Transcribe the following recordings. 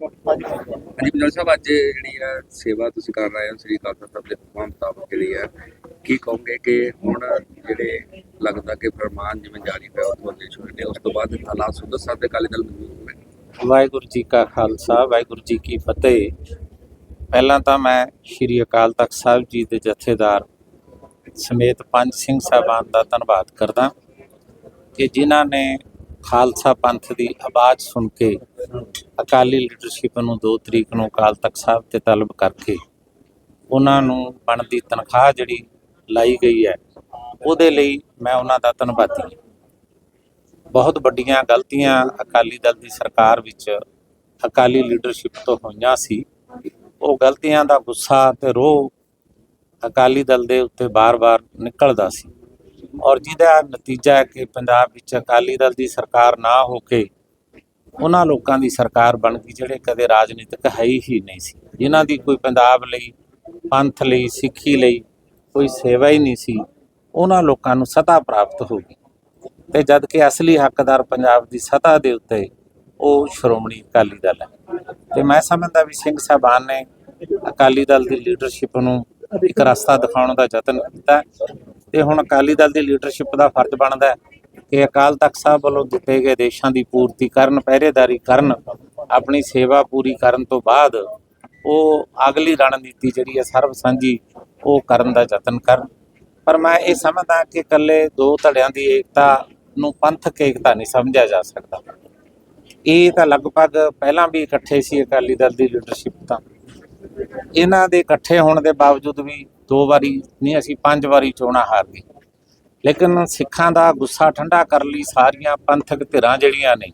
ਹਾਂਜੀ ਪੰਜਾਬ ਸਾਹਿਬ, ਅੱਜ ਜਿਹੜੀ ਹੈ ਸੇਵਾ ਤੁਸੀਂ ਕਰ ਰਹੇ ਹੋ, ਸ੍ਰੀ ਅਕਾਲ ਸਾਹਿਬ ਦੇ ਹੁਕਮਾਂ ਮੁਤਾਬਕ ਜਿਹੜੀ ਹੈ ਕੀ ਕਹੋਗੇ ਕਿ ਹੁਣ ਜਿਹੜੇ ਲੱਗਦਾ ਕਿ ਫਰਮਾਨ ਜਿਵੇਂ ਜਾਰੀ ਹੋਇਆ ਉਸ ਤੋਂ ਦੇਸ਼ ਹੋਏ ਉਸ ਤੋਂ ਬਾਅਦ ਹਾਲਾਤ ਸੁਧਰ ਸਕਦੇ, ਅਕਾਲੀ ਦਲ ਵਾਹਿਗੁਰੂ ਜੀ ਕਾ ਖਾਲਸਾ, ਵਾਹਿਗੁਰੂ ਜੀ ਕੀ ਫਤਿਹ। ਪਹਿਲਾਂ ਤਾਂ ਮੈਂ ਸ੍ਰੀ ਅਕਾਲ ਤਖਤ ਸਾਹਿਬ ਜੀ ਦੇ ਜਥੇਦਾਰ ਸਮੇਤ ਪੰਜ ਸਿੰਘ ਸਾਹਿਬਾਨ ਦਾ ਧੰਨਵਾਦ ਕਰਦਾ ਕਿ ਜਿਨ੍ਹਾਂ ਨੇ ਖਾਲਸਾ ਪੰਥ ਦੀ ਆਵਾਜ਼ ਸੁਣ ਕੇ ਅਕਾਲੀ ਲੀਡਰਸ਼ਿਪ ਨੂੰ 2 ਤਰੀਕ ਨੂੰ ਅਕਾਲ ਤਖਤ ਸਾਹਿਬ ਤੇ ਤਲਬ ਕਰਕੇ ਉਹਨਾਂ ਨੂੰ ਬਣਦੀ ਤਨਖਾਹ ਜਿਹੜੀ ਲਾਈ ਗਈ ਹੈ, ਉਹਦੇ ਲਈ ਮੈਂ ਉਹਨਾਂ ਦਾ ਧੰਨਵਾਦੀ ਹਾਂ। ਬਹੁਤ ਵੱਡੀਆਂ ਗਲਤੀਆਂ ਅਕਾਲੀ ਦਲ ਦੀ ਸਰਕਾਰ ਵਿੱਚ ਅਕਾਲੀ ਲੀਡਰਸ਼ਿਪ ਤੋਂ ਹੋਈਆਂ ਸੀ। ਉਹ ਗਲਤੀਆਂ ਦਾ ਗੁੱਸਾ ਤੇ ਰੋਹ ਅਕਾਲੀ ਦਲ ਦੇ ਉੱਤੇ ਬਾਰ-ਬਾਰ ਨਿਕਲਦਾ ਸੀ। ਔਰ ਜਿਹਦਾ ਨਤੀਜਾ ਹੈ ਕਿ ਪੰਜਾਬ ਵਿੱਚ ਅਕਾਲੀ ਦਲ ਦੀ ਸਰਕਾਰ ਨਾ ਹੋ ਕੇ ਉਹਨਾਂ ਲੋਕਾਂ ਦੀ ਸਰਕਾਰ ਬਣ ਗਈ, ਜਿਹੜੇ ਕਦੇ ਰਾਜਨੀਤਿਕ ਹੈ ਹੀ ਨਹੀਂ ਸੀ। ਜਿਨ੍ਹਾਂ ਦੀ ਕੋਈ ਪੰਜਾਬ ਲਈ, ਪੰਥ ਲਈ, ਸਿੱਖੀ ਲਈ ਕੋਈ ਸੇਵਾ ਹੀ ਨਹੀਂ ਸੀ, ਉਹਨਾਂ ਲੋਕਾਂ ਨੂੰ ਸਤਾ ਪ੍ਰਾਪਤ ਹੋ ਗਈ। ਤੇ ਜਦ ਕਿ ਅਸਲੀ ਹੱਕਦਾਰ ਪੰਜਾਬ ਦੀ ਸਤਾ ਦੇ ਉੱਤੇ ਉਹ ਸ਼੍ਰੋਮਣੀ ਅਕਾਲੀ ਦਲ ਹੈ। ਤੇ ਮੈਂ ਸਮਝਦਾ ਵੀ ਸਿੰਘ ਸਾਹਿਬਾਨ ਨੇ ਅਕਾਲੀ ਦਲ ਦੀ ਲੀਡਰਸ਼ਿਪ ਨੂੰ ਇੱਕ ਰਸਤਾ ਦਿਖਾਉਣ ਦਾ ਯਤਨ ਕੀਤਾ। ਤੇ ਹੁਣ ਅਕਾਲੀ ਦਲ ਦੀ ਲੀਡਰਸ਼ਿਪ ਦਾ ਫਰਜ਼ ਬਣਦਾ ਕਿ ਅਕਾਲ ਤਖਤ ਸਾਹਿਬ ਵੱਲੋਂ ਦਿੱਤੇ ਗਏ ਦੇਸ਼ਾਂ ਦੀ ਪੂਰਤੀ ਕਰਨ, ਪਹਿਰੇਦਾਰੀ ਕਰਨ, ਆਪਣੀ ਸੇਵਾ ਪੂਰੀ ਕਰਨ ਤੋਂ ਬਾਅਦ ਉਹ ਅਗਲੀ ਰਣਨੀਤੀ ਜਿਹੜੀ ਹੈ ਸਰਬ ਸਾਂਝੀ, ਉਹ ਕਰਨ ਦਾ ਯਤਨ ਕਰਨ। ਪਰ ਮੈਂ ਇਹ ਸਮਝਦਾ ਕਿ ਇਕੱਲੇ ਦੋ ਧੜਿਆਂ ਦੀ ਏਕਤਾ ਨੂੰ ਪੰਥਕ ਏਕਤਾ ਨਹੀਂ ਸਮਝਿਆ ਜਾ ਸਕਦਾ। ਇਹ ਤਾਂ ਲਗਭਗ ਪਹਿਲਾਂ ਵੀ ਇਕੱਠੇ ਸੀ ਅਕਾਲੀ ਦਲ ਦੀ ਲੀਡਰਸ਼ਿਪ ਤਾਂ। ਇਹਨਾਂ ਦੇ ਇਕੱਠੇ ਹੋਣ ਦੇ ਬਾਵਜੂਦ ਵੀ ਦੋ ਵਾਰੀ ਨਹੀਂ, ਅਸੀਂ ਪੰਜ ਵਾਰੀ ਚੋਣਾਂ ਹਾਰ ਗਏ। ਲੇਕਿਨ ਸਿੱਖਾਂ ਦਾ ਗੁੱਸਾ ਠੰਡਾ ਕਰਨ ਲਈ ਸਾਰੀਆਂ ਪੰਥਕ ਧਿਰਾਂ ਜਿਹੜੀਆਂ ਨੇ,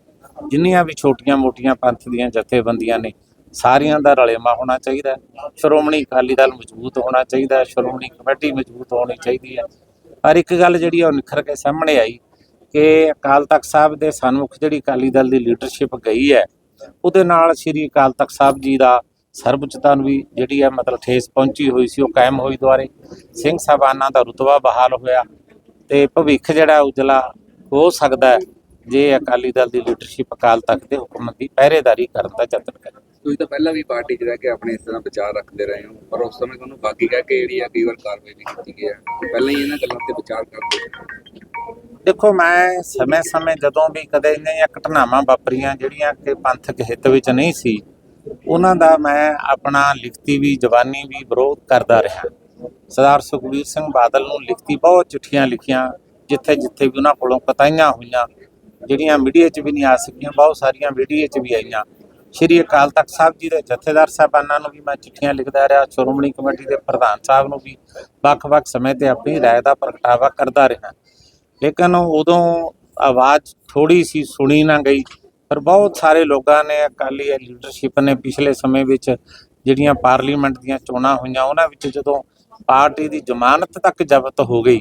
ਜਿੰਨੀਆਂ ਵੀ ਛੋਟੀਆਂ-ਮੋਟੀਆਂ ਪੰਥ ਦੀਆਂ ਜਥੇਬੰਦੀਆਂ ਨੇ, ਸਾਰੀਆਂ ਦਾ ਰਲੇਮਾ ਹੋਣਾ ਚਾਹੀਦਾ ਸ਼੍ਰੋਮਣੀ ਅਕਾਲੀ ਦਲ ਮਜ਼ਬੂਤ ਹੋਣਾ ਚਾਹੀਦਾ ਸ਼੍ਰੋਮਣੀ ਕਮੇਟੀ ਮਜ਼ਬੂਤ ਹੋਣੀ ਚਾਹੀਦੀ ਹੈ। ਪਰ ਇੱਕ ਗੱਲ ਜਿਹੜੀ ਉਹ ਨਿਖਰ ਕੇ ਸਾਹਮਣੇ ਆਈ ਕਿ ਅਕਾਲ ਤਖਤ ਸਾਹਿਬ ਦੇ ਸਨਮੁਖ ਜਿਹੜੀ ਅਕਾਲੀ ਦਲ ਦੀ ਲੀਡਰਸ਼ਿਪ ਗਈ ਹੈ, ਉਹਦੇ ਨਾਲ ਸ੍ਰੀ ਅਕਾਲ ਤਖਤ ਸਾਹਿਬ ਜੀ ਦਾ ਸਰਬਉੱਚਤਾ ਨੂੰ ਵੀ ਜਿਹੜੀ ਹੈ ਮਤਲਬ ਠੇਸ ਪਹੁੰਚੀ ਹੋਈ ਸੀ ਉਹ ਕਾਇਮ ਹੋਈ ਦੁਆਰੇ। ਸਿੰਘ ਸਾਹਿਬਾਨਾਂ ਦਾ ਰੁਤਬਾ ਬਹਾਲ ਹੋਇਆ ਤੇ ਭਵਿੱਖ ਜਿਹੜਾ ਉਜਲਾ ਹੋ ਸਕਦਾ ਹੈ ਜੇ ਅਕਾਲੀ ਦਲ ਦੀ ਲੀਡਰਸ਼ਿਪ ਅਕਾਲ ਤਖਤ ਦੇ ਹੁਕਮ ਦੀ ਪਹਿਰੇਦਾਰੀ ਕਰਨ ਦਾ ਯਤਨ ਕਰੇ। ਤੁਸੀਂ ਤਾਂ ਪਹਿਲਾਂ ਵੀ ਪਾਰਟੀ 'ਚ ਰਹਿ ਕੇ ਆਪਣੇ ਇਸ ਤਰ੍ਹਾਂ ਵਿਚਾਰ ਰੱਖਦੇ ਰਹੇ ਹੋ ਪਰ ਉਸ ਸਮੇਂ ਤੁਹਾਨੂੰ ਬਾਕੀ ਕਹਿ ਕੇ ਜਿਹੜੀ ਆ ਕਈ ਵਾਰ ਕਾਰਵਾਈ ਵੀ ਕੀਤੀ ਗਈ ਹੈ। ਪਹਿਲਾਂ ਹੀ ਇਹਨਾਂ ਗੱਲਾਂ ਤੇ ਵਿਚਾਰ ਕਰਦੇ ਦੇਖੋ ਮੈਂ ਸਮੇਂ-ਸਮੇਂ ਜਦੋਂ ਵੀ ਕਦੇ ਇਹੀਆਂ ਘਟਨਾਵਾਂ ਵਾਪਰੀਆਂ ਜਿਹੜੀਆਂ ਕਿ ਪੰਥਕ ਹਿੱਤ ਵਿੱਚ ਨਹੀਂ ਸੀ ਉਹਨਾਂ ਦਾ ਮੈਂ ਆਪਣਾ ਲਿਖਤੀ ਵੀ ਜ਼ਬਾਨੀ ਵੀ ਵਿਰੋਧ ਕਰਦਾ ਰਿਹਾ ਸਰਦਾਰ ਸੁਖਬੀਰ ਸਿੰਘ ਬਾਦਲ ਨੂੰ ਲਿਖਤੀ ਬਹੁਤ ਚਿੱਠੀਆਂ ਲਿਖੀਆਂ ਜਿੱਥੇ ਜਿੱਥੇ ਵੀ ਉਹਨਾਂ ਕੋਲੋਂ ਕਤਾਈਆਂ ਹੋਈਆਂ ਜਿਹੜੀਆਂ ਮੀਡੀਆ 'ਚ ਵੀ ਨਹੀਂ ਆ ਸਕੀਆਂ ਬਹੁਤ ਸਾਰੀਆਂ ਮੀਡੀਆ 'ਚ ਵੀ ਆਈਆਂ ਸ਼੍ਰੀ ਅਕਾਲ ਤਖਤ ਸਾਹਿਬ ਜੀ ਦੇ ਜਥੇਦਾਰ ਸਾਹਿਬਾਨਾਂ ਨੂੰ ਵੀ ਮੈਂ ਚਿੱਠੀਆਂ ਲਿਖਦਾ ਰਿਹਾ ਸ਼੍ਰੋਮਣੀ ਕਮੇਟੀ ਦੇ ਪ੍ਰਧਾਨ ਸਾਹਿਬ ਨੂੰ ਵੀ ਵੱਖ-ਵੱਖ ਸਮੇਂ ਤੇ ਆਪਣੀ رائے ਦਾ ਪ੍ਰਗਟਾਵਾ ਕਰਦਾ ਰਿਹਾ ਲੇਕਿਨ ਉਦੋਂ ਆਵਾਜ਼ ਥੋੜੀ ਸੀ ਸੁਣੀ ਨਾ ਗਈ ਪਰ ਬਹੁਤ ਸਾਰੇ ਲੋਕਾਂ ਨੇ ਅਕਾਲੀ ਲੀਡਰਸ਼ਿਪ ਨੇ ਪਿਛਲੇ ਸਮੇਂ ਵਿੱਚ ਜਿਹੜੀਆਂ ਪਾਰਲੀਮੈਂਟ ਦੀਆਂ ਚੋਣਾਂ ਹੋਈਆਂ, ਉਹਨਾਂ ਵਿੱਚ ਜਦੋਂ ਪਾਰਟੀ ਦੀ ਜ਼ਮਾਨਤ ਤੱਕ ਜ਼ਬਤ ਹੋ ਗਈ,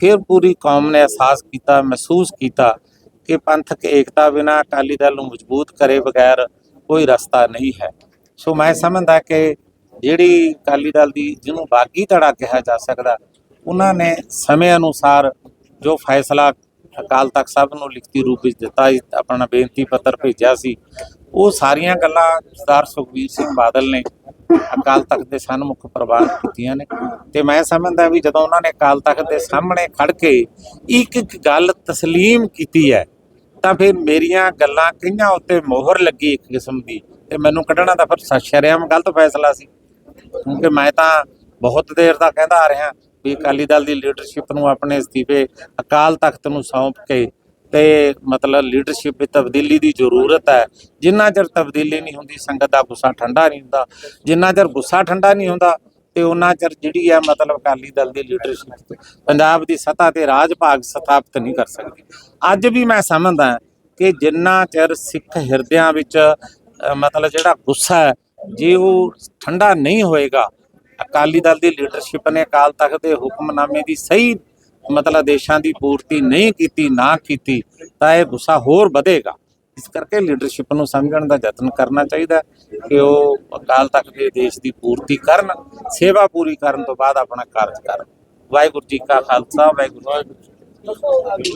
ਫਿਰ ਪੂਰੀ ਕੌਮ ਨੇ ਅਹਿਸਾਸ ਕੀਤਾ, ਮਹਿਸੂਸ ਕੀਤਾ ਕਿ ਪੰਥਕ ਏਕਤਾ ਬਿਨਾਂ ਅਕਾਲੀ ਦਲ ਨੂੰ ਮਜ਼ਬੂਤ ਕਰੇ ਬਗੈਰ ਕੋਈ ਰਸਤਾ ਨਹੀਂ ਹੈ। ਸੋ ਮੈਂ ਸਮਝਦਾ ਕਿ ਜਿਹੜੀ ਅਕਾਲੀ ਦਲ ਦੀ, ਜਿਹਨੂੰ ਬਾਗੀ ਧੜਾ ਕਿਹਾ ਜਾ ਸਕਦਾ, ਉਹਨਾਂ ਨੇ ਸਮੇਂ ਅਨੁਸਾਰ ਜੋ ਫੈਸਲਾ ਅਕਾਲ ਤਖਤ ਸਾਹਿਬ ਨੂੰ ਲਿਖਤੀ ਰੂਪ ਵਿੱਚ ਦਿੱਤਾ ਆਪਣਾ ਬੇਨਤੀ ਪੱਤਰ ਭੇਜਿਆ ਸੀ। ਉਹ ਸਾਰੀਆਂ ਗੱਲਾਂ ਸਰਦਾਰ ਸੁਖਬੀਰ ਸਿੰਘ ਬਾਦਲ ਨੇ ਅਕਾਲ ਤਖਤ ਦੇ ਸਨਮੁਖ ਪ੍ਰਵਾਨ ਕੀਤੀਆਂ ਨੇ। ਤੇ ਮੈਂ ਸਮਝਦਾ ਵੀ ਜਦੋਂ ਉਹਨਾਂ ਨੇ ਅਕਾਲ ਤਖਤ ਦੇ ਸਾਹਮਣੇ ਖੜ ਕੇ ਇੱਕ ਇੱਕ ਗੱਲ ਤਸਲੀਮ ਕੀਤੀ ਹੈ, ਤਾਂ ਫਿਰ ਮੇਰੀਆਂ ਗੱਲਾਂ ਕਈਆਂ ਉੱਤੇ ਮੋਹਰ ਲੱਗੀ ਇੱਕ ਕਿਸਮ ਦੀ। ਤੇ ਮੈਨੂੰ ਕੱਢਣਾ ਤਾਂ ਫਿਰ ਸ਼ਰੇਆਮ ਗਲਤ ਫੈਸਲਾ ਸੀ। ਕਿਉਂਕਿ ਮੈਂ ਤਾਂ ਬਹੁਤ ਦੇਰ ਦਾ ਕਹਿੰਦਾ ਆ ਰਿਹਾ। ਵੀ ਅਕਾਲੀ ਦਲ ਦੀ ਲੀਡਰਸ਼ਿਪ ਨੂੰ ਆਪਣੇ ਅਸਤੀਫੇ ਅਕਾਲ ਤਖਤ ਨੂੰ ਸੌਂਪ ਕੇ ਤੇ ਮਤਲਬ ਲੀਡਰਸ਼ਿਪ ਵਿੱਚ ਤਬਦੀਲੀ ਦੀ ਜ਼ਰੂਰਤ ਹੈ। ਜਿੰਨਾ ਚਿਰ ਤਬਦੀਲੀ ਨਹੀਂ ਹੁੰਦੀ, ਸੰਗਤ ਦਾ ਗੁੱਸਾ ਠੰਡਾ ਨਹੀਂ ਹੁੰਦਾ। ਜਿੰਨਾ ਚਿਰ ਗੁੱਸਾ ਠੰਡਾ ਨਹੀਂ ਹੁੰਦਾ ਤੇ ਉਹਨਾਂ ਚਿਰ ਜਿਹੜੀ ਹੈ ਮਤਲਬ ਅਕਾਲੀ ਦਲ ਦੀ ਲੀਡਰਸ਼ਿਪ ਪੰਜਾਬ ਦੀ ਸੱਤਾ ਤੇ ਰਾਜ ਭਾਗ ਸਥਾਪਿਤ ਨਹੀਂ ਕਰ ਸਕਦੀ। ਅੱਜ ਵੀ ਮੈਂ ਸਮਝਦਾ ਕਿ ਜਿੰਨਾ ਚਿਰ ਸਿੱਖ ਹਿਰਦਿਆਂ ਵਿੱਚ ਮਤਲਬ ਜਿਹੜਾ ਗੁੱਸਾ ਹੈ, ਜੇ ਉਹ ਠੰਡਾ ਨਹੀਂ ਹੋਏਗਾ ਅਕਾਲੀ ਦਲ ਦੀ ਲੀਡਰਸ਼ਿਪ ਨੇ ਅਕਾਲ ਤਖਤ ਦੇ ਹੁਕਮਨਾਮੇ ਦੀ ਸਹੀ ਮਤਲਬ ਦੇਸ਼ਾਂ ਦੀ ਪੂਰਤੀ ਨਹੀਂ ਕੀਤੀ, ਨਾ ਕੀਤੀ, ਤਾਂ ਇਹ ਗੁੱਸਾ ਹੋਰ ਵਧੇਗਾ। ਇਸ ਕਰਕੇ ਲੀਡਰਸ਼ਿਪ ਨੂੰ ਸਮਝਣ ਦਾ ਯਤਨ ਕਰਨਾ ਚਾਹੀਦਾ ਕਿ ਉਹ ਅਕਾਲ ਤਖਤ ਦੇ ਦੇਸ਼ ਦੀ ਪੂਰਤੀ ਕਰਨ, ਸੇਵਾ ਪੂਰੀ ਕਰਨ ਤੋਂ ਬਾਅਦ ਆਪਣਾ ਕਾਰਜ ਕਰਨ। ਵਾਹਿਗੁਰੂ ਜੀ ਕਾ ਖਾਲਸਾ, ਵਾਹਿਗੁਰੂ ਜੀ